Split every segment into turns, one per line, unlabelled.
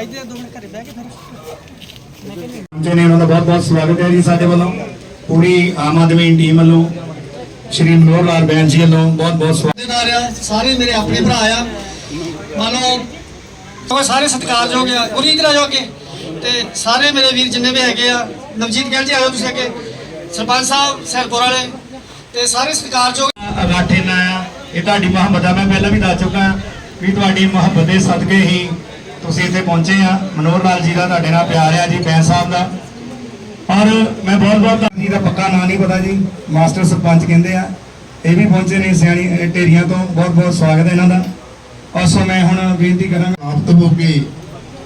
ਇੱਥੇ ਦੋ ਮਿੰਟ ਘਰੇ ਬਹਿ ਕੇ ਫਿਰ
ਜੀ ਨੇ ਉਹਨਾਂ ਦਾ ਬਹੁਤ ਬਹੁਤ ਸਵਾਗਤ ਹੈ ਜੀ ਸਾਡੇ ਵੱਲੋਂ। ਪੂਰੀ ਆਮ ਆਦਮੀ ਟੀਮ ਵੱਲੋਂ, ਸ਼੍ਰੀ ਮਨੋਹਰ ਲਾਲ ਬੈਨ ਜੀ ਵੱਲੋਂ ਬਹੁਤ ਬਹੁਤ ਸਵਾਗਤ।
ਰਿਸ਼ਤੇਦਾਰ ਆ ਸਾਰੇ ਮੇਰੇ ਆਪਣੇ ਭਰਾ ਆ। ਮੰਨ ਲਓ ਉਹ ਸਾਰੇ ਸਤਿਕਾਰਯੋਗ ਆ ਗੁਰੀ ਇਧਰ ਆ ਜਾਓ ਅੱਗੇ ਤੇ ਸਾਰੇ ਮੇਰੇ ਵੀਰ ਜਿੰਨੇ ਵੀ ਹੈਗੇ ਆ, ਨਵਜੀਤ ਗਿੱਲ ਜੀ ਆਇਓ ਤੁਸੀਂ ਅੱਗੇ, ਸਰਪੰਚ ਸਾਹਿਬ, ਸਹਿਲਪੁਰ ਵਾਲੇ, ਤੇ ਸਾਰੇ ਸਤਿਕਾਰਯੋਗ
ਅਗਾਠੇ ਨਾ ਇਹ ਤੁਹਾਡੀ ਮੁਹੱਬਤ ਆ, ਮੈਂ ਪਹਿਲਾਂ ਵੀ ਦੱਸ ਚੁੱਕਾ ਵੀ ਤੁਹਾਡੀ ਮੁਹੱਬਤ ਦੇ ਸਦਕੇ ਹੀ ਤੁਸੀਂ ਇੱਥੇ ਪਹੁੰਚੇ ਆ। ਮਨੋਹਰ ਲਾਲ ਜੀ ਦਾ ਤੁਹਾਡੇ ਨਾਲ ਪਿਆਰ ਆ ਜੀ ਬੈਨ ਸਾਹਿਬ ਦਾ। ਔਰ ਮੈਂ ਬਹੁਤ ਬਹੁਤ ਜੀ, ਦਾ ਪੱਕਾ ਨਾਂ ਨਹੀਂ ਪਤਾ ਜੀ, ਮਾਸਟਰ ਸਰਪੰਚ ਕਹਿੰਦੇ ਆ। ਇਹ ਵੀ ਪਹੁੰਚੇ ਨੇ ਸਿਆਣੀ ਢੇਰੀਆਂ ਤੋਂ ਬਹੁਤ ਬਹੁਤ ਸਵਾਗਤ ਹੈ ਇਹਨਾਂ ਦਾ। ਔਰ ਸੋ ਮੈਂ ਹੁਣ ਬੇਨਤੀ ਕਰਾਂਗਾ
ਆਪਤ ਹੋ ਕੇ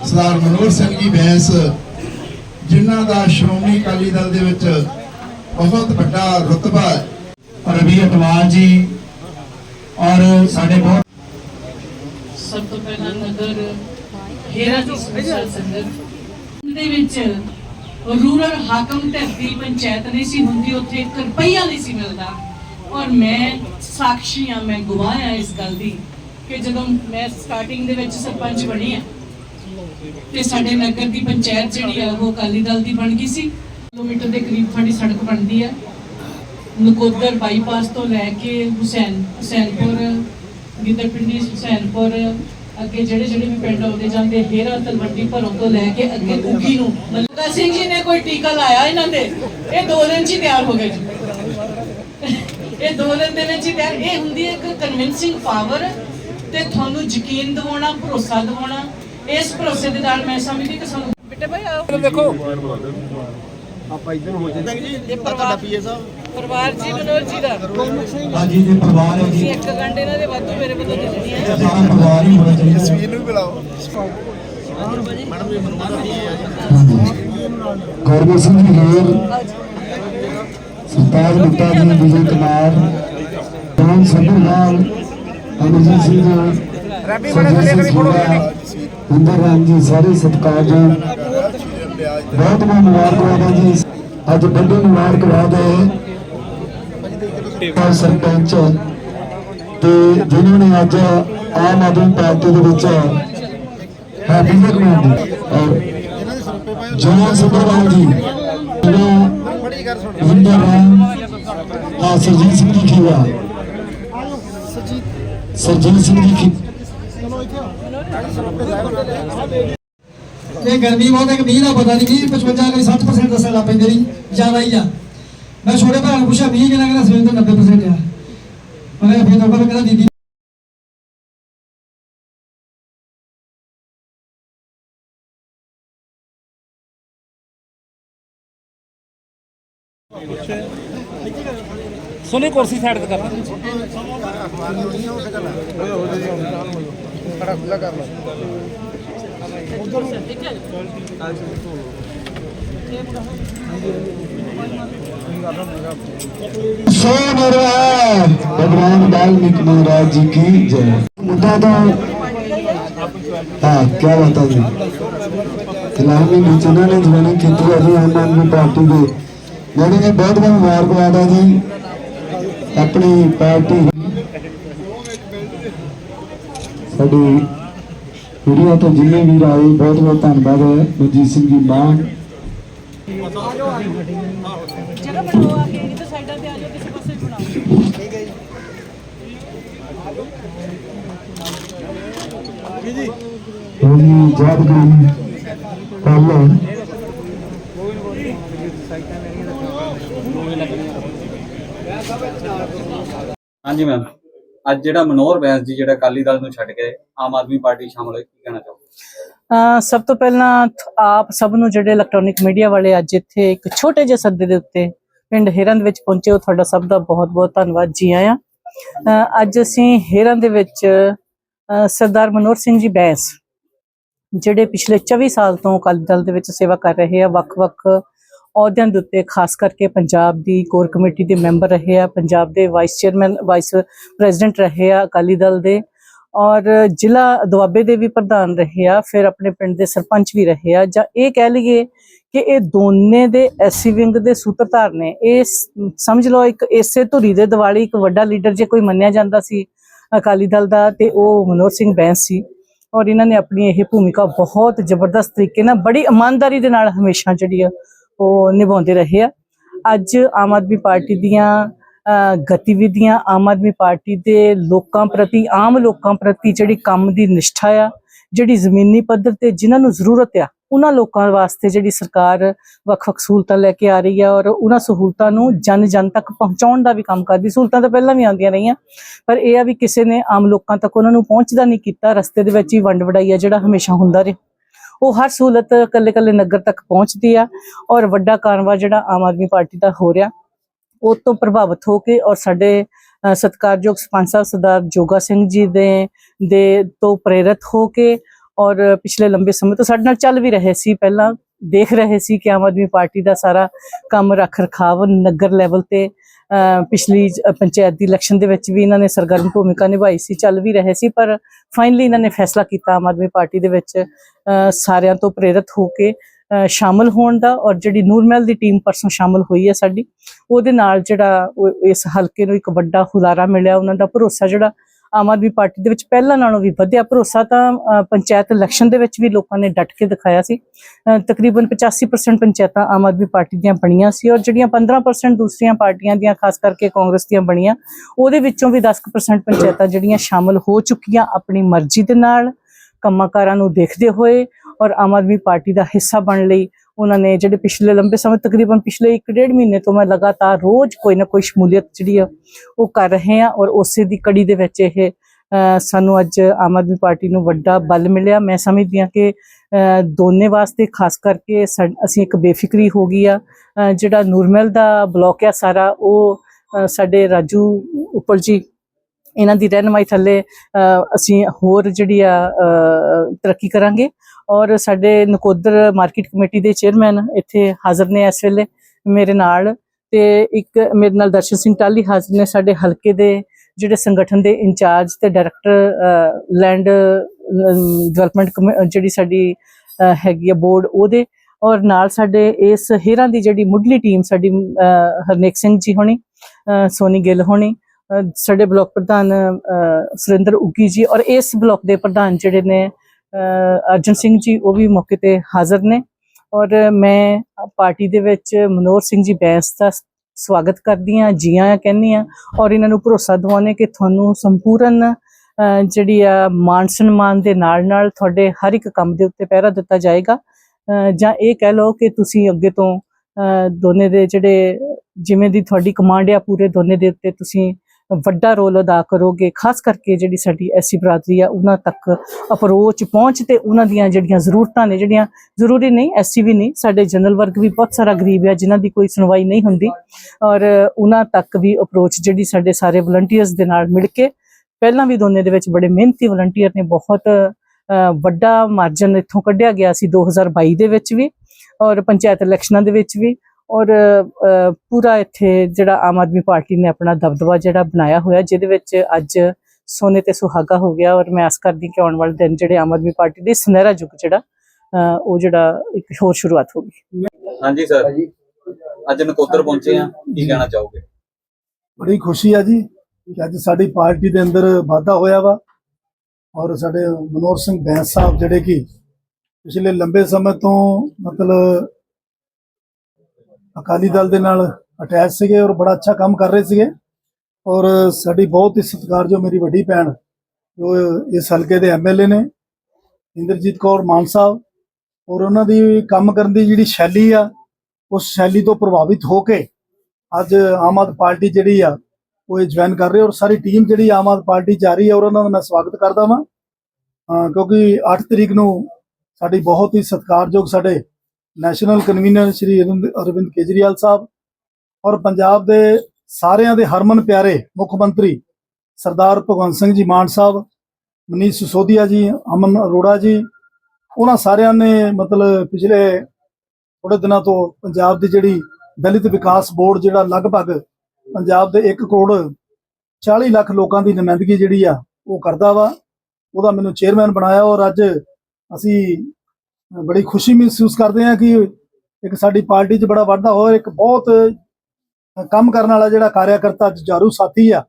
ਸਰਦਾਰ ਮਨੋਹਰ ਸਿੰਘ ਜੀ ਬੈਂਸ, ਜਿਨ੍ਹਾਂ ਦਾ ਸ਼੍ਰੋਮਣੀ ਅਕਾਲੀ ਦਲ ਦੇ ਵਿੱਚ ਬਹੁਤ ਵੱਡਾ ਰੁਤਬਾ ਹੈ।
ਰਵੀ ਅਟਵਾਲ ਜੀ ਔਰ ਸਾਡੇ ਬਹੁਤ
ਸਭ ਤੋਂ ਪਹਿਲਾਂ ਨਗਰ ਹੇਰਾ ਦੀ ਸਪੈਸ਼ਲ ਸੰਗਤ ਦੇ ਵਿੱਚ ਰੂਰਲ ਹਾਕਮ ਧਰਤੀ ਪੰਚਾਇਤ ਨਹੀਂ ਸੀ ਹੁੰਦੀ, ਉੱਥੇ ਇੱਕ ਰੁਪਈਆ ਨਹੀਂ ਸੀ ਮਿਲਦਾ। ਔਰ ਮੈਂ ਸਾਖੀ ਆ ਮੈਂ ਗਵਾਹ ਹਾਂ ਇਸ ਗੱਲ ਦੀ। ਕਿ ਜਦੋਂ ਮੈਂ ਸਟਾਰਟਿੰਗ ਦੇ ਵਿੱਚ ਸਰਪੰਚ ਬਣੀ ਆ, ਤੇ ਸਾਡੇ ਨਗਰ ਦੀ ਪੰਚਾਇਤ ਜਿਹੜੀ ਆ, ਉਹ ਅਕਾਲੀ ਦਲ ਦੀ ਬਣ ਗਈ ਸੀ। ਕਿਲੋਮੀਟਰ ਦੇ ਕਰੀਬ ਸਾਡੀ ਸੜਕ ਬਣਦੀ ਆ। ਨਕੋਦਰ ਬਾਈਪਾਸ ਤੋਂ ਲੈ ਕੇ ਹੁਸੈਨ, ਹੁਸੈਨਪੁਰ, ਗਿੱਦੜਪਿੰਡੀ, ਹੁਸੈਨਪੁਰ, ਅੱਗੇ ਜਿਹੜੇ ਜਿਹੜੇ ਵੀ ਪਿੰਡ ਆਉਂਦੇ ਜਾਂਦੇ, ਹੇਰਾ, ਤਲਵੰਡੀ ਭਰੋਂ ਤੋਂ ਲੈ ਕੇ ਅੱਗੇ ਉੱਗੀ ਨੂੰ। ਮੱਲਕਾ ਸਿੰਘ ਜੀ ਨੇ ਕੋਈ ਟੀਕਾ ਲਾਇਆ ਇਹਨਾਂ ਦੇ ਇਹ ਦੋ ਦਿਨ ਚ ਹੀ ਤਿਆਰ ਹੋ ਗਏ ਜੀ। ਇਹ ਦੋ ਦਿਨ ਦੇ ਵਿੱਚ ਹੀ ਤਿਆਰ। ਇਹ ਹੁੰਦੀ ਇੱਕ ਕਨਵਿੰਸਿੰਗ ਪਾਵਰ ਤੇ ਤੁਹਾਨੂੰ ਯਕੀਨ ਦਿਵਾਉਣਾ ਭਰੋਸਾ ਦਿਵਾਉਣਾ ਇਸ ਭਰੋਸੇ ਦੇ ਨਾਲ ਮੈਂ ਸਮਝਦੀ ਕਿ ਸਾਨੂੰ ਬੇਟੇ ਭਾਈ ਆਓ। ਪਰਿਵਾਰ ਜੀ ਮਨੋਜ ਜੀ ਦਾ।
ਹਾਂਜੀ ਜੀ ਪਰਿਵਾਰ ਹੈ ਜੀ।
ਇੱਕ ਘੰਟੇ ਇਹਨਾਂ ਦੇ ਵਾਧੂ ਮੇਰੇ ਵੱਲੋਂ ਦੇ ਦੇਣੀ ਹੈ
ਸਾਰਾ ਪਰਿਵਾਰ ਹੀ ਹੋਣਾ ਚਾਹੀਦਾ। ਤਸਵੀਰ ਨੂੰ ਵੀ ਬੁਲਾਓ। ਗੁਰਬਖਸ਼ ਸਿੰਘ ਹੀਰ। ਸਰਤਾਜ ਗੁੱਟਾ ਜੀ ਵਿਜੇ ਕੁਮਾਰ ਪਵਨ ਸੰਧੂ ਲਾਲ। ਅਮਰਜੀਤ ਸਿੰਘ ਰੈਬੀ ਬੜੇ ਥੱਲੇ ਕਰੀ ਫੋਟੋ ਇੰਦਰ ਰਾਮ ਜੀ ਸਾਰੇ ਸਤਿਕਾਰਯੋਗ ਬਹੁਤ ਬਹੁਤ ਮੁਬਾਰਕਬਾਦ ਹੈ ਜੀ। ਅੱਜ ਵੱਡੀ ਮੁਬਾਰਕਬਾਦ ਹੈ ਪਰ ਸਰਪੰਚ ਤੇ ਜਿਨ੍ਹਾਂ ਨੇ ਅੱਜ ਆਮ ਆਦਮੀ ਪਾਰਟੀ ਦੇ ਵਿੱਚ ਹੈਪੀ ਲਗਵਾਉਂਦੀ ਔਰ ਜੋਨ ਸੁਬਰਾਮ ਜੀ। ਜਿਹਨਾਂ ਵਿੰਦਰ ਰਾਮ ਆ ਸਰਜੀਤ ਸਿੰਘ ਜੀ ਖੀਵਾ। ਸਰਜੀਤ ਸਿੰਘ ਜੀ ਖੀ
ਇਹ ਗਰਮੀ ਬਹੁਤ ਹੈ ਕਿ ਮੀਂਹ ਦਾ ਪਤਾ ਨਹੀਂ 20 55 ਕਰੀ 60% ਦੱਸਣ ਲੱਗ ਪੈਂਦੇ ਨਹੀਂ ਜ਼ਿਆਦਾ ਹੀ ਆ ਮੈਂ ਛੋਟੇ ਭਰਾ ਨੂੰ ਪੁੱਛਿਆ ਮੀਂਹ ਕਿੰਨਾ ਕਹਿੰਦਾ ਸਵੇਰ ਤੋਂ 90% ਆ ਮੈਂ ਕਿਹਾ ਫਿਰ ਤਾਂ ਕਹਿੰਦਾ ਦੀਦੀ
ਸੁਣੀ ਕੁਰਸੀ ਸਾਈਡ ਤੇ ਕਰ
ਲਓ ਉਧਰ ਨੂੰ ਕਾਲ ਸੇ ਭਗਵਾਨ ਵਾਲਮੀਕ ਮਹਾਰਾਜ ਜੀ ਕੀ ਜੈ। ਮੁੱਦਾ ਤਾਂ ਹਾਂ ਕੀ ਬਤਾ ਜੀ। ਇਲਾਹੀ ਨਿਚਨਾ ਨੇ ਜਵਾਨੀ ਕੀਤੀ ਹੈ ਜੀ ਆਮ ਆਦਮੀ ਪਾਰਟੀ ਦੇ। ਜਿਹੜੇ ਨੇ ਬਹੁਤ ਬਹੁਤ ਮੁਬਾਰਕਬਾਦ ਜੀ। ਆਪਣੀ ਪਾਰਟੀ ਸਾਡੀ ਵੀਡੀਓ ਤੋਂ ਜਿੰਨੇ ਵੀ ਆਏ ਬਹੁਤ ਬਹੁਤ ਧੰਨਵਾਦ ਹੈ। ਮਨਜੀਤ ਸਿੰਘ ਜੀ ਮਾਨ।
ਜਗ੍ਹਾ ਬਣਾਓ ਆ ਕੇ ਇਧਰ ਸਾਈਡਾਂ ਤੇ ਆ ਜਾਓ ਕਿਸੇ ਪਾਸੇ ਬਣਾਓ।
ਉਹਦੀ ਯਾਦਗਾਰੀ ਪਲ
ਹਾਂਜੀ ਮੈਮ ਅੱਜ ਜਿਹੜਾ ਮਨੋਹਰ ਬੈਂਸ ਜੀ, ਜਿਹੜਾ ਅਕਾਲੀ ਦਲ ਨੂੰ ਛੱਡ ਕੇ ਆਮ ਆਦਮੀ ਪਾਰਟੀ ਸ਼ਾਮਲ ਹੋਏ, ਕੀ ਕਹਿਣਾ ਚਾਹੋਗੇ?
ਸਭ ਤੋਂ ਪਹਿਲਾਂ ਆਪ ਸਭ ਨੂੰ ਜਿਹੜੇ ਇਲੈਕਟ੍ਰੋਨਿਕ ਮੀਡੀਆ ਵਾਲੇ ਅੱਜ ਇੱਥੇ ਇੱਕ ਛੋਟੇ ਜਿਹੇ ਸੱਦੇ ਦੇ ਉੱਤੇ ਪਿੰਡ ਹੇਰਨ ਦੇ ਵਿੱਚ ਪਹੁੰਚੇ ਹੋ ਤੁਹਾਡਾ ਸਭ ਦਾ ਬਹੁਤ-ਬਹੁਤ ਧੰਨਵਾਦ ਜੀ ਆਇਆਂ। ਅਹ ਅੱਜ ਅਸੀਂ ਹੇਰਨ ਦੇ ਵਿੱਚ ਸਰਦਾਰ ਮਨੋਹਰ ਸਿੰਘ ਜੀ ਬੈਂਸ, ਜਿਹੜੇ ਪਿਛਲੇ 24 ਸਾਲ ਤੋਂ ਅਕਾਲੀ ਦਲ ਦੇ ਵਿੱਚ ਸੇਵਾ ਕਰ ਰਹੇ ਆ, ਵੱਖ-ਵੱਖ ਅਹੁਦਿਆਂ ਦੇ ਉੱਤੇ ਖਾਸ ਕਰਕੇ ਪੰਜਾਬ ਦੀ ਕੋਰ ਕਮੇਟੀ ਦੇ ਮੈਂਬਰ ਰਹੇ ਆ, ਪੰਜਾਬ ਦੇ ਵਾਈਸ ਚੇਅਰਮੈਨ ਵਾਈਸ ਪ੍ਰੈਜ਼ੀਡੈਂਟ ਰਹੇ ਆ, ਅਕਾਲੀ ਦਲ ਦੇ ਔਰ ਜ਼ਿਲ੍ਹਾ ਦੁਆਬੇ ਦੇ ਵੀ ਪ੍ਰਧਾਨ ਰਹੇ ਆ, ਫਿਰ ਆਪਣੇ ਪਿੰਡ ਦੇ ਸਰਪੰਚ ਵੀ ਰਹੇ ਆ। ਜਾਂ ਇਹ ਕਹਿ ਲਈਏ ਕਿ ਇਹ ਦੋਨੇ ਦੇ ਐਸੀ ਵਿੰਗ ਦੇ ਸੂਤਰਧਾਰ ਨੇ। ਇਹ ਸਮਝ ਲਓ ਇੱਕ ਇਸੇ ਧੁਰੀ ਦੇ ਦਿਵਾਲੀ ਇੱਕ ਵੱਡਾ ਲੀਡਰ ਜੇ ਕੋਈ ਮੰਨਿਆ ਜਾਂਦਾ ਸੀ ਅਕਾਲੀ ਦਲ ਦਾ ਤੇ ਉਹ ਮਨੋਜ ਸਿੰਘ ਬੈਂਸ ਸੀ। ਔਰ ਇਹਨਾਂ ਨੇ ਆਪਣੀ ਇਹ ਭੂਮਿਕਾ ਬਹੁਤ ਜ਼ਬਰਦਸਤ ਤਰੀਕੇ ਨਾਲ, ਬੜੀ ਇਮਾਨਦਾਰੀ ਦੇ ਨਾਲ ਹਮੇਸ਼ਾ ਜਿਹੜੀ ਆ ਉਹ ਨਿਭਾਉਂਦੇ ਰਹੇ ਆ। ਅੱਜ ਆਮ ਆਦਮੀ ਪਾਰਟੀ ਦੀਆਂ ਗਤੀਵਿਧੀਆਂ ਆਮ ਆਦਮੀ ਪਾਰਟੀ ਦੇ ਲੋਕਾਂ ਪ੍ਰਤੀ, ਆਮ ਲੋਕਾਂ ਪ੍ਰਤੀ ਜਿਹੜੀ ਕੰਮ ਦੀ ਨਿਸ਼ਠਾ ਆ, ਜਿਹੜੀ ਜ਼ਮੀਨੀ ਪੱਧਰ ਤੇ ਜਿਨ੍ਹਾਂ ਨੂੰ ਜ਼ਰੂਰਤ ਆ, ਉਹਨਾਂ ਲੋਕਾਂ ਵਾਸਤੇ ਜਿਹੜੀ ਸਰਕਾਰ ਵੱਖ-ਵੱਖ ਸਹੂਲਤਾਂ ਲੈ ਕੇ ਆ ਰਹੀ ਆ ਔਰ ਉਹਨਾਂ ਸਹੂਲਤਾਂ ਨੂੰ ਜਨ ਜਨ ਤੱਕ ਪਹੁੰਚਾਉਣ ਦਾ ਵੀ ਕੰਮ ਕਰਦੀ ਸਹੂਲਤਾਂ ਤਾਂ ਪਹਿਲਾਂ ਵੀ ਆਉਂਦੀਆਂ ਰਹੀਆਂ, ਪਰ ਇਹ ਆ ਵੀ ਕਿਸੇ ਨੇ ਆਮ ਲੋਕਾਂ ਤੱਕ ਉਹਨਾਂ ਨੂੰ ਪਹੁੰਚਦਾ ਨਹੀਂ ਕੀਤਾ। ਰਸਤੇ ਦੇ ਵਿੱਚ ਹੀ ਵੰਡ ਵਡਾਈਆ ਜਿਹੜਾ ਹਮੇਸ਼ਾ ਹੁੰਦਾ ਰਿਹਾ। ਉਹ ਹਰ ਸਹੂਲਤ ਕੱਲੇ-ਕੱਲੇ ਨਗਰ ਤੱਕ ਪਹੁੰਚਦੀ ਆ ਔਰ ਵੱਡਾ ਕਾਰਵਾ ਜਿਹੜਾ ਆਮ ਆਦਮੀ ਪਾਰਟੀ ਦਾ ਹੋ ਰਿਹਾ ਉਹ ਤੋਂ ਪ੍ਰਭਾਵਿਤ ਹੋ ਕੇ ਔਰ ਸਾਡੇ ਅ, ਸਤਿਕਾਰਯੋਗ ਸਰਪੰਚ ਸਾਹਿਬ ਸਰਦਾਰ ਜੋਗਾ ਸਿੰਘ ਜੀ ਦੇ ਦੇ ਤੋਂ ਪ੍ਰੇਰਿਤ ਹੋ ਕੇ ਔਰ ਪਿਛਲੇ ਲੰਬੇ ਸਮੇਂ ਤੋਂ ਸਾਡੇ ਨਾਲ ਚੱਲ ਵੀ ਰਹੇ ਸੀ ਪਹਿਲਾਂ ਦੇਖ ਰਹੇ ਸੀ ਕਿ ਆਮ ਆਦਮੀ ਪਾਰਟੀ ਦਾ ਸਾਰਾ ਕੰਮ ਰੱਖ ਰਖਾਵ ਨਗਰ ਲੈਵਲ ਤੇ ਪਿਛਲੀ ਪੰਚਾਇਤ ਦੀ ਇਲੈਕਸ਼ਨ ਦੇ ਵਿੱਚ ਵੀ ਇਹਨਾਂ ਨੇ ਸਰਗਰਮ ਭੂਮਿਕਾ ਨਿਭਾਈ ਸੀ ਚੱਲ ਵੀ ਰਹੇ ਸੀ ਪਰ ਫਾਈਨਲੀ ਇਹਨਾਂ ਨੇ ਫੈਸਲਾ ਕੀਤਾ ਆਮ ਆਦਮੀ ਪਾਰਟੀ ਦੇ ਵਿੱਚ ਸਾਰਿਆਂ ਤੋਂ ਪ੍ਰੇਰਿਤ ਹੋ ਕੇ ਅ, ਸ਼ਾਮਲ ਹੋਣ ਦਾ ਔਰ ਜਿਹੜੀ ਨੂਰਮਹਿਲ ਦੀ ਟੀਮ ਪਰਸੋਂ ਸ਼ਾਮਲ ਹੋਈ ਹੈ ਸਾਡੀ ਉਹਦੇ ਨਾਲ ਜਿਹੜਾ ਇਸ ਹਲਕੇ ਨੂੰ ਇੱਕ ਵੱਡਾ ਹੁਲਾਰਾ ਮਿਲਿਆ ਉਹਨਾਂ ਦਾ ਭਰੋਸਾ ਜਿਹੜਾ ਆਮ ਆਦਮੀ ਪਾਰਟੀ ਦੇ ਵਿੱਚ ਪਹਿਲਾਂ ਨਾਲੋਂ ਵੀ ਵਧਿਆ ਭਰੋਸਾ ਤਾਂ ਪੰਚਾਇਤ ਇਲੈਕਸ਼ਨ ਦੇ ਵਿੱਚ ਵੀ ਲੋਕਾਂ ਨੇ ਡਟ ਕੇ ਦਿਖਾਇਆ ਸੀ। ਤਕਰੀਬਨ 85% ਪੰਚਾਇਤਾਂ ਆਮ ਆਦਮੀ ਪਾਰਟੀ ਦੀਆਂ ਬਣੀਆਂ ਸੀ ਔਰ ਜਿਹੜੀਆਂ 15% ਦੂਸਰੀਆਂ ਪਾਰਟੀਆਂ ਦੀਆਂ, ਖਾਸ ਕਰਕੇ ਕਾਂਗਰਸ ਦੀਆਂ ਬਣੀਆਂ, ਉਹਦੇ ਵਿੱਚੋਂ ਵੀ 10% ਪੰਚਾਇਤਾਂ ਜਿਹੜੀਆਂ ਸ਼ਾਮਲ ਹੋ ਚੁੱਕੀਆਂ ਆਪਣੀ ਮਰਜ਼ੀ ਦੇ ਨਾਲ। ਕੰਮਾਂ-ਕਾਰਾਂ ਨੂੰ ਦੇਖਦੇ ਹੋਏ ਔਰ ਆਮ ਆਦਮੀ ਪਾਰਟੀ ਦਾ ਹਿੱਸਾ ਬਣ ਲਈ ਉਹਨਾਂ ਨੇ ਜਿਹੜੇ ਪਿਛਲੇ ਲੰਬੇ ਸਮੇਂ ਤਕਰੀਬਨ ਪਿਛਲੇ 1.5 ਮਹੀਨੇ ਤੋਂ ਮੈਂ ਲਗਾਤਾਰ ਰੋਜ਼ ਕੋਈ ਨਾ ਕੋਈ ਸ਼ਮੂਲੀਅਤ ਜਿਹੜੀ ਆ, ਉਹ ਕਰ ਰਹੇ ਆ ਔਰ ਉਸੇ ਦੀ ਕੜੀ ਦੇ ਵਿੱਚ ਇਹ ਸਾਨੂੰ ਅੱਜ ਆਮ ਆਦਮੀ ਪਾਰਟੀ ਨੂੰ ਵੱਡਾ ਬਲ ਮਿਲਿਆ। ਮੈਂ ਸਮਝਦੀ ਹਾਂ ਕਿ ਦੋਨੇ ਵਾਸਤੇ ਖਾਸ ਕਰਕੇ ਸਾ- ਅਸੀਂ ਇੱਕ ਬੇਫਿਕਰੀ ਹੋ ਗਈ ਆ। ਜਿਹੜਾ ਨੂਰਮਹਿਲ ਦਾ ਬਲਾਕ ਆ ਸਾਰਾ, ਉਹ ਸਾਡੇ ਰਾਜੂ ਉੱਪਰ ਜੀ ਇਹਨਾਂ ਦੀ ਰਹਿਨਮਾਈ ਥੱਲੇ ਅਸੀਂ ਹੋਰ ਜਿਹੜੀ ਆ ਤਰੱਕੀ ਕਰਾਂਗੇ। ਔਰ ਸਾਡੇ ਨਕੋਦਰ ਮਾਰਕੀਟ ਕਮੇਟੀ ਦੇ ਚੇਅਰਮੈਨ ਇੱਥੇ ਹਾਜ਼ਰ ਨੇ ਇਸ ਵੇਲੇ ਮੇਰੇ ਨਾਲ। ਤੇ ਇੱਕ ਮੇਰੇ ਨਾਲ ਦਰਸ਼ਨ ਸਿੰਘ ਟਾਲੀ ਹਾਜ਼ਰ ਨੇ, ਸਾਡੇ ਹਲਕੇ ਦੇ ਜਿਹੜੇ ਸੰਗਠਨ ਦੇ ਇੰਚਾਰਜ ਤੇ ਡਾਇਰੈਕਟਰ ਲੈਂਡ ਡਿਵੈਲਪਮੈਂਟ ਜਿਹੜੀ ਸਾਡੀ ਹੈਗੀ ਆ ਬੋਰਡ ਉਹਦੇ। ਔਰ ਨਾਲ ਸਾਡੇ ਇਸ ਹੇਰਾਂ ਦੀ ਜਿਹੜੀ ਮੁੱਢਲੀ ਟੀਮ ਸਾਡੀ ਹਰਨੇਕ ਸਿੰਘ ਜੀ ਹੋਣੀ ਸੋਨੀ ਗਿੱਲ ਹੋਣੀ ਸਾਡੇ ਬਲਾਕ ਪ੍ਰਧਾਨ ਸੁਰਿੰਦਰ ਉਗੀ ਜੀ ਔਰ ਇਸ ਬਲਾਕ ਦੇ ਪ੍ਰਧਾਨ ਜਿਹੜੇ ਨੇ ਅਰਜਨ ਸਿੰਘ ਜੀ, ਉਹ ਵੀ ਮੌਕੇ ਤੇ ਹਾਜ਼ਰ ਨੇ। ਔਰ ਮੈਂ ਪਾਰਟੀ ਦੇ ਵਿੱਚ ਮਨੋਹਰ ਸਿੰਘ ਜੀ ਬੈਂਸ ਦਾ ਸਵਾਗਤ ਕਰਦੀ ਹਾਂ, ਜੀ ਆਇਆਂ ਕਹਿੰਦੀ ਹਾਂ ਔਰ ਇਹਨਾਂ ਨੂੰ ਭਰੋਸਾ ਦਿਵਾਉਂਦੇ ਕਿ ਤੁਹਾਨੂੰ ਸੰਪੂਰਨ ਜਿਹੜੀ ਆ ਮਾਨ ਸਨਮਾਨ ਦੇ ਨਾਲ ਨਾਲ ਤੁਹਾਡੇ ਹਰ ਇੱਕ ਕੰਮ ਦੇ ਉੱਤੇ ਪਹਿਰਾ ਦਿੱਤਾ ਜਾਏਗਾ। ਜਾਂ ਇਹ ਕਹਿ ਲਓ ਕਿ ਤੁਸੀਂ ਅੱਗੇ ਤੋਂ ਦੋਨੇ ਦੇ ਜਿਹੜੇ, ਜਿਵੇਂ ਦੀ ਤੁਹਾਡੀ ਕਮਾਂਡ ਆ, ਪੂਰੇ ਦੋਨੇ ਦੇ ਉੱਤੇ ਤੁਸੀਂ ਵੱਡਾ ਰੋਲ ਅਦਾ ਕਰੋਗੇ, ਖਾਸ ਕਰਕੇ ਜਿਹੜੀ ਸਾਡੀ ਐਸੀ ਬਰਾਦਰੀ ਆ, ਉਹਨਾਂ ਤੱਕ ਅਪਰੋਚ ਪਹੁੰਚ ਤੇ ਉਹਨਾਂ ਦੀਆਂ ਜਿਹੜੀਆਂ ਜ਼ਰੂਰਤਾਂ ਨੇ, ਜਿਹੜੀਆਂ ਜ਼ਰੂਰੀ ਨਹੀਂ, ਐਸੀ ਵੀ ਨਹੀਂ, ਸਾਡੇ ਜਨਰਲ ਵਰਗ ਵੀ ਬਹੁਤ ਸਾਰਾ ਗਰੀਬ ਆ, ਜਿਨ੍ਹਾਂ ਦੀ ਕੋਈ ਸੁਣਵਾਈ ਨਹੀਂ ਹੁੰਦੀ ਔਰ ਉਹਨਾਂ ਤੱਕ ਵੀ ਅਪਰੋਚ ਜਿਹੜੀ ਸਾਡੇ ਸਾਰੇ ਵਲੰਟੀਅਰਸ ਦੇ ਨਾਲ ਮਿਲ ਕੇ ਪਹਿਲਾਂ ਵੀ ਦੋਨੇ ਦੇ ਵਿੱਚ ਬੜੇ ਮਿਹਨਤੀ ਵਲੰਟੀਅਰ ਨੇ, ਬਹੁਤ ਵੱਡਾ ਮਾਰਜਨ ਇੱਥੋਂ ਕੱਢਿਆ ਗਿਆ ਸੀ 2022 ਦੇ ਵਿੱਚ ਵੀ ਔਰ ਪੰਚਾਇਤ ਇਲੈਕਸ਼ਨਾਂ ਦੇ ਵਿੱਚ ਵੀ ਔਰ ਪੂਰਾ ਇੱਥੇ ਜਿਹੜਾ ਆਮ ਆਦਮੀ ਪਾਰਟੀ ਨੇ ਆਪਣਾ ਦਬਦਬਾ ਜਿਹੜਾ ਬਣਾਇਆ ਹੋਇਆ ਜਿਹਦੇ ਵਿੱਚ ਅੱਜ ਸੋਨੇ ਤੇ ਸੁਹਾਗਾ ਹੋ ਗਿਆ ਔਰ ਮੈਂ ਆਸ ਕਰਦੀ ਕਿ ਆਉਣ ਵਾਲੇ ਦਿਨ ਜਿਹੜੇ ਆਮ ਆਦਮੀ ਪਾਰਟੀ ਦੇ ਸੁਨਹਿਰਾ ਯੁੱਗ ਜਿਹੜਾ ਉਹ ਜਿਹੜਾ ਇੱਕ ਹੋਰ ਸ਼ੁਰੂਆਤ ਹੋਗੀ
ਹਾਂਜੀ ਸਰ। ਅੱਜ ਨਕੋਦਰ ਪਹੁੰਚੇ ਆ ਕੀ ਕਹਿਣਾ ਚਾਹੋਗੇ?
ਬੜੀ ਖੁਸ਼ੀ ਆ ਜੀ ਕਿ ਅੱਜ ਸਾਡੀ ਪਾਰਟੀ ਦੇ ਅੰਦਰ ਵਾਧਾ ਹੋਇਆ ਵਾ। ਔਰ ਸਾਡੇ ਮਨੋਹਰ ਸਿੰਘ ਬੈਂਸ ਸਾਹਿਬ ਜਿਹੜੇ ਕਿ ਪਿਛਲੇ ਲੰਬੇ ਸਮੇਂ ਤੋਂ ਮਤਲਬ ਅਕਾਲੀ ਦਲ ਦੇ ਨਾਲ ਅਟੈਚ ਸੀਗੇ ਔਰ ਬੜਾ ਅੱਛਾ ਕੰਮ ਕਰ ਰਹੇ ਸੀਗੇ। ਔਰ ਸਾਡੀ ਬਹੁਤ ਹੀ ਸਤਿਕਾਰ ਜੋ ਮੇਰੀ ਵੱਡੀ ਭੈਣ, ਜੋ ਇਸ ਹਲਕੇ ਦੇ ਐਮਐਲਏ ਨੇ, ਇੰਦਰਜੀਤ ਕੌਰ ਮਾਨ ਸਾਹਿਬ, ਔਰ ਉਹਨਾਂ ਦੀ ਕੰਮ ਕਰਨ ਦੀ ਜਿਹੜੀ ਸ਼ੈਲੀ ਆ, ਉਸ ਸ਼ੈਲੀ ਤੋਂ ਪ੍ਰਭਾਵਿਤ ਹੋ ਕੇ ਅੱਜ ਆਮ ਆਦਮੀ ਪਾਰਟੀ ਜਿਹੜੀ ਆ, ਉਹ ਇਹ ਜੁਆਇਨ ਕਰ ਰਹੇ ਔਰ ਸਾਰੀ ਟੀਮ ਜਿਹੜੀ ਆਮ ਆਦਮੀ ਪਾਰਟੀ ਜਾ ਰਹੀ ਹੈ ਔਰ ਉਹਨਾਂ ਦਾ ਮੈਂ ਸਵਾਗਤ ਕਰਦਾ ਵਾਂ। ਕਿਉਂਕਿ 8 ਤਰੀਕ ਨੂੰ ਸਾਡੀ ਬਹੁਤ ਹੀ ਸਤਿਕਾਰਯੋਗ ਸਾਡੇ ਨੈਸ਼ਨਲ ਕਨਵੀਨਰ ਸ਼੍ਰੀ ਅਰਵਿੰਦ ਅਰਵਿੰਦ ਕੇਜਰੀਵਾਲ ਸਾਹਿਬ ਔਰ ਪੰਜਾਬ ਦੇ ਸਾਰਿਆਂ ਦੇ ਹਰਮਨ ਪਿਆਰੇ ਮੁੱਖ ਮੰਤਰੀ ਸਰਦਾਰ ਭਗਵੰਤ ਸਿੰਘ ਜੀ ਮਾਨ ਸਾਹਿਬ, ਮਨੀਸ਼ ਸਿਸੋਦੀਆ ਜੀ, ਅਮਨ ਅਰੋੜਾ ਜੀ, ਉਹਨਾਂ ਸਾਰਿਆਂ ਨੇ ਮਤਲਬ ਪਿਛਲੇ ਥੋੜੇ ਦਿਨਾਂ ਤੋਂ ਪੰਜਾਬ ਦੀ ਜਿਹੜੀ ਦਲਿਤ ਵਿਕਾਸ ਬੋਰਡ ਜਿਹੜਾ ਲਗਭਗ ਪੰਜਾਬ ਦੇ 1 ਕਰੋੜ 40 ਲੱਖ ਲੋਕਾਂ ਦੀ ਨੁਮਾਇੰਦਗੀ ਜਿਹੜੀ ਆ ਉਹ ਕਰਦਾ ਵਾ, ਉਹਦਾ ਮੈਨੂੰ ਚੇਅਰਮੈਨ ਬਣਾਇਆ ਔਰ ਅੱਜ ਅਸੀਂ ਬੜੀ ਖੁਸ਼ੀ ਮਹਿਸੂਸ ਕਰਦੇ ਹਾਂ ਕਿ ਇੱਕ ਸਾਡੀ ਪਾਰਟੀ 'ਚ ਬੜਾ ਵਾਧਾ ਹੋਇਆ ਇੱਕ ਬਹੁਤ ਕੰਮ ਕਰਨ ਵਾਲਾ ਜਿਹੜਾ ਕਾਰਿਆਕਰਤਾ ਜਾਰੂ ਸਾਥੀ ਆ,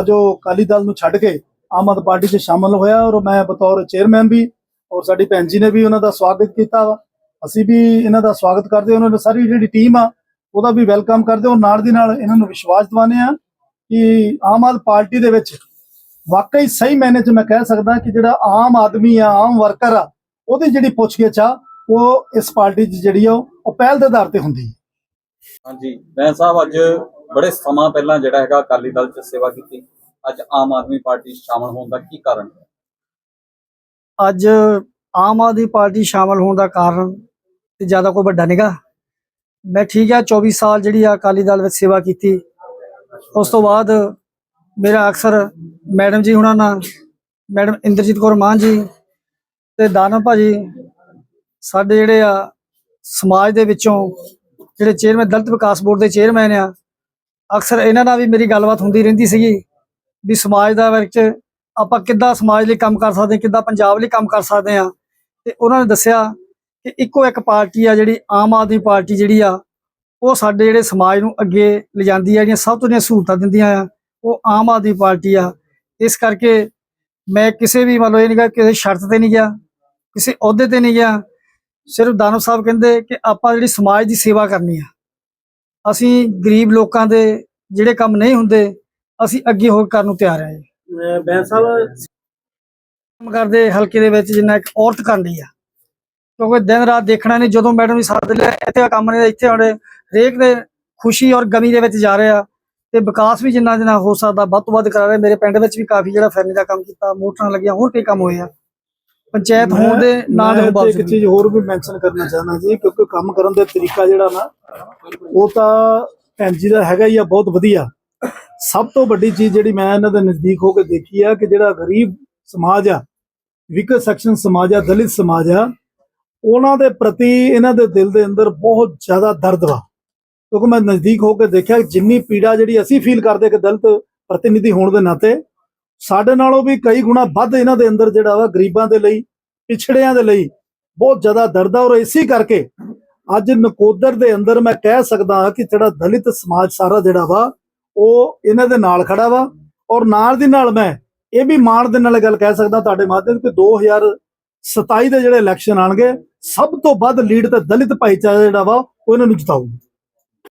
ਅੱਜ ਉਹ ਅਕਾਲੀ ਦਲ ਨੂੰ ਛੱਡ ਕੇ ਆਮ ਆਦਮੀ ਪਾਰਟੀ 'ਚ ਸ਼ਾਮਲ ਹੋਇਆ ਔਰ ਮੈਂ ਬਤੌਰ ਚੇਅਰਮੈਨ ਵੀ ਔਰ ਸਾਡੀ ਭੈਣ ਜੀ ਨੇ ਵੀ ਉਹਨਾਂ ਦਾ ਸਵਾਗਤ ਕੀਤਾ ਵਾ। ਅਸੀਂ ਵੀ ਇਹਨਾਂ ਦਾ ਸਵਾਗਤ ਕਰਦੇ ਉਹਨਾਂ ਦੀ ਸਾਰੀ ਜਿਹੜੀ ਟੀਮ ਆ, ਉਹਦਾ ਵੀ ਵੈਲਕਮ ਕਰਦੇ ਔਰ ਨਾਲ ਦੀ ਨਾਲ ਇਹਨਾਂ ਨੂੰ ਵਿਸ਼ਵਾਸ ਦਿਵਾਉਂਦੇ ਆ ਕਿ ਆਮ ਆਦਮੀ ਪਾਰਟੀ ਦੇ ਵਿੱਚ ਵਾਕਈ ਸਹੀ ਮੈਨੇ ਚ ਮੈਂ ਕਹਿ ਸਕਦਾ ਕਿ ਜਿਹੜਾ ਆਮ ਆਦਮੀ ਆ, ਆਮ ਵਰਕਰ ਆ ਉਹਦੀ ਜਿਹੜੀ ਪੁੱਛਗਿੱਛ ਆ ਉਹ ਇਸ ਪਾਰਟੀ 'ਚ ਜਿਹੜੀ ਆ ਉਹ ਪਹਿਲ ਦੇ ਆਧਾਰ ਤੇ ਹੁੰਦੀ ਹੈ।
ਹਾਂਜੀ ਬੈਂਸ ਸਾਹਿਬ ਅੱਜ ਬੜੇ ਸਮਾਂ ਪਹਿਲਾਂ ਜਿਹੜਾ ਹੈਗਾ ਅਕਾਲੀ ਦਲ 'ਚ ਸੇਵਾ ਕੀਤੀ। ਅੱਜ ਆਮ ਆਦਮੀ ਪਾਰਟੀ 'ਚ ਸ਼ਾਮਲ ਹੋਣ ਦਾ ਕੀ ਕਾਰਨ ਹੈ?
ਅੱਜ ਆਮ ਆਦਮੀ ਪਾਰਟੀ ਸ਼ਾਮਲ ਹੋਣ ਦਾ ਕਾਰਨ ਤੇ ਜ਼ਿਆਦਾ ਕੋਈ ਵੱਡਾ ਨਹੀਂਗਾ ਮੈਂ ਠੀਕ ਆ 24 ਸਾਲ ਜਿਹੜੀ ਆ ਅਕਾਲੀ ਦਲ ਵਿੱਚ ਸੇਵਾ ਕੀਤੀ। ਉਸ ਤੋਂ ਬਾਅਦ ਮੇਰਾ ਅਕਸਰ ਮੈਡਮ ਜੀ ਹੁਣਾਂ ਨਾਲ ਮੈਡਮ ਇੰਦਰਜੀਤ ਕੌਰ ਮਾਨ ਜੀ ਤੇ ਦਾਨਵ ਭਾਜੀ, ਸਾਡੇ ਜਿਹੜੇ ਆ ਸਮਾਜ ਦੇ ਵਿੱਚੋਂ ਜਿਹੜੇ ਚੇਅਰਮੈਨ ਦਲਿਤ ਵਿਕਾਸ ਬੋਰਡ ਦੇ ਚੇਅਰਮੈਨ ਆ, ਅਕਸਰ ਇਹਨਾਂ ਨਾਲ ਵੀ ਮੇਰੀ ਗੱਲਬਾਤ ਹੁੰਦੀ ਰਹਿੰਦੀ ਸੀਗੀ ਵੀ ਸਮਾਜ ਦਾ ਵਿੱਚ ਆਪਾਂ ਕਿੱਦਾਂ ਸਮਾਜ ਲਈ ਕੰਮ ਕਰ ਸਕਦੇ, ਕਿੱਦਾਂ ਪੰਜਾਬ ਲਈ ਕੰਮ ਕਰ ਸਕਦੇ ਆ। ਤੇ ਉਹਨਾਂ ਨੇ ਦੱਸਿਆ ਕਿ ਇੱਕੋ ਇੱਕ ਪਾਰਟੀ ਆ ਜਿਹੜੀ ਆਮ ਆਦਮੀ ਪਾਰਟੀ ਜਿਹੜੀ ਆ, ਉਹ ਸਾਡੇ ਜਿਹੜੇ ਸਮਾਜ ਨੂੰ ਅੱਗੇ ਲਿਜਾਂਦੀ ਆ, ਜਿਹੜੀਆਂ ਸਭ ਤੋਂ ਜਿਹੜੀਆਂ ਸਹੂਲਤਾਂ ਦਿੰਦੀਆਂ ਆ, ਉਹ ਆਮ ਆਦਮੀ ਪਾਰਟੀ ਆ। ਇਸ ਕਰਕੇ ਮੈਂ ਕਿਸੇ ਵੀ ਮਤਲਬ ਇਹ ਨਹੀਂ ਗਾ ਕਿਸੇ ਸ਼ਰਤ ਤੇ ਨਹੀਂ ਗਿਆ। ਕਿਸੇ ਅਹੁਦੇ ਤੇ ਨਹੀਂ ਗਿਆ। ਸਿਰਫ ਦਾਨਵ ਸਾਹਿਬ ਕਹਿੰਦੇ ਕਿ ਆਪਾਂ ਜਿਹੜੀ ਸਮਾਜ ਦੀ ਸੇਵਾ ਕਰਨੀ ਆ। ਅਸੀਂ ਗਰੀਬ ਲੋਕਾਂ ਦੇ ਜਿਹੜੇ ਕੰਮ ਨਹੀਂ ਹੁੰਦੇ ਅਸੀਂ ਅੱਗੇ ਹੋ ਕੇ ਕਰਨ ਨੂੰ ਤਿਆਰ ਆ ਜੀ।
ਬੈਂ ਸਾਹਿਬ
ਕੰਮ ਕਰਦੇ ਹਲਕੇ ਦੇ ਵਿੱਚ ਜਿੰਨਾ ਇੱਕ ਔਰਤ ਕਰਦੀ ਆ। ਕਿਉਂਕਿ ਦਿਨ ਰਾਤ ਦੇਖਣਾ ਨਹੀਂ ਜਦੋਂ ਮੈਡਮ ਨੇ ਸਾਥ ਲਿਆ ਇੱਥੇ ਕੰਮ ਨੇ ਇੱਥੇ ਹੁਣ ਹਰੇਕ ਦੇ ਖੁਸ਼ੀ ਔਰ ਗਮੀ ਦੇ ਵਿੱਚ ਜਾ ਰਹੇ ਆ। ਤੇ ਵਿਕਾਸ ਵੀ ਜਿੰਨਾ ਜਿੰਨਾ ਹੋ ਸਕਦਾ ਵੱਧ ਤੋਂ ਵੱਧ ਕਰਾ ਰਹੇ ਮੇਰੇ ਪਿੰਡ ਵਿੱਚ ਵੀ ਕਾਫੀ ਜਿਹੜਾ ਫੈਮਿਲੀ ਦਾ ਕੰਮ ਕੀਤਾ ਮੋਟਰਾਂ ਲੱਗੀਆਂ ਹੋਰ ਕਈ ਕੰਮ ਹੋਏ ਆ। ਪੰਚਾਇਤ ਹੋਣ ਦੇ ਨਾਂ ਦੇ ਬਾਵਜੂਦ
ਇੱਕ ਚੀਜ਼ ਹੋਰ ਵੀ ਮੈਂਸ਼ਨ ਕਰਨਾ ਚਾਹੁੰਦਾ ਜੀ ਕਿਉਂਕਿ ਕੰਮ ਕਰਨ ਦਾ ਤਰੀਕਾ ਜਿਹੜਾ ਨਾ ਉਹ ਤਾਂ ਭੈਣ ਜੀ ਦਾ ਹੈਗਾ ਹੀ ਆ ਬਹੁਤ ਵਧੀਆ। ਸਭ ਤੋਂ ਵੱਡੀ ਚੀਜ਼ ਜਿਹੜੀ ਮੈਂ ਇਹਨਾਂ ਦੇ ਨਜ਼ਦੀਕ ਹੋ ਕੇ ਦੇਖੀ ਆ ਕਿ ਜਿਹੜਾ ਗਰੀਬ ਸਮਾਜ ਆ ਵਿਕਟ ਸੈਕਸ਼ਨ ਸਮਾਜ ਆ ਦਲਿਤ ਸਮਾਜ ਆ ਉਹਨਾਂ ਦੇ ਪ੍ਰਤੀ ਇਹਨਾਂ ਦੇ ਦਿਲ ਦੇ ਅੰਦਰ ਬਹੁਤ ਜ਼ਿਆਦਾ ਦਰਦ ਵਾ। ਕਿਉਂਕਿ ਮੈਂ ਨਜ਼ਦੀਕ ਹੋ ਕੇ ਦੇਖਿਆ ਜਿੰਨੀ ਪੀੜਾ ਜਿਹੜੀ ਅਸੀਂ ਫੀਲ ਕਰਦੇ ਕਿ ਦਲਿਤ ਪ੍ਰਤੀਨਿਧੀ ਹੋਣ ਦੇ ਨਾਤੇ ਸਾਡੇ ਨਾਲੋਂ ਵੀ ਕਈ ਗੁਣਾ ਵੱਧ ਇਹਨਾਂ ਦੇ ਅੰਦਰ ਜਿਹੜਾ ਵਾ ਗਰੀਬਾਂ ਦੇ ਲਈ, ਪਿਛੜਿਆਂ ਦੇ ਲਈ ਬਹੁਤ ਜ਼ਿਆਦਾ ਦਰਦ ਆ ਔਰ ਇਸੇ ਕਰਕੇ ਅੱਜ ਨਕੋਦਰ ਦੇ ਅੰਦਰ ਮੈਂ ਕਹਿ ਸਕਦਾ ਹਾਂ ਕਿ ਜਿਹੜਾ ਦਲਿਤ ਸਮਾਜ ਸਾਰਾ ਜਿਹੜਾ ਵਾ, ਉਹ ਇਹਨਾਂ ਦੇ ਨਾਲ ਖੜਾ ਵਾ ਔਰ ਨਾਲ ਦੀ ਨਾਲ ਮੈਂ ਇਹ ਵੀ ਮਾਣ ਦੇ ਨਾਲ ਗੱਲ ਕਹਿ ਸਕਦਾ ਤੁਹਾਡੇ ਮਾਧਿਅਮ ਕਿ 2027 ਦੇ ਜਿਹੜੇ ਇਲੈਕਸ਼ਨ ਆਣਗੇ ਸਭ ਤੋਂ ਵੱਧ ਲੀਡ ਤੇ ਦਲਿਤ ਭਾਈਚਾਰਾ ਜਿਹੜਾ ਵਾ, ਉਹ ਇਹਨਾਂ ਨੂੰ ਜਿਤਾਊਗਾ।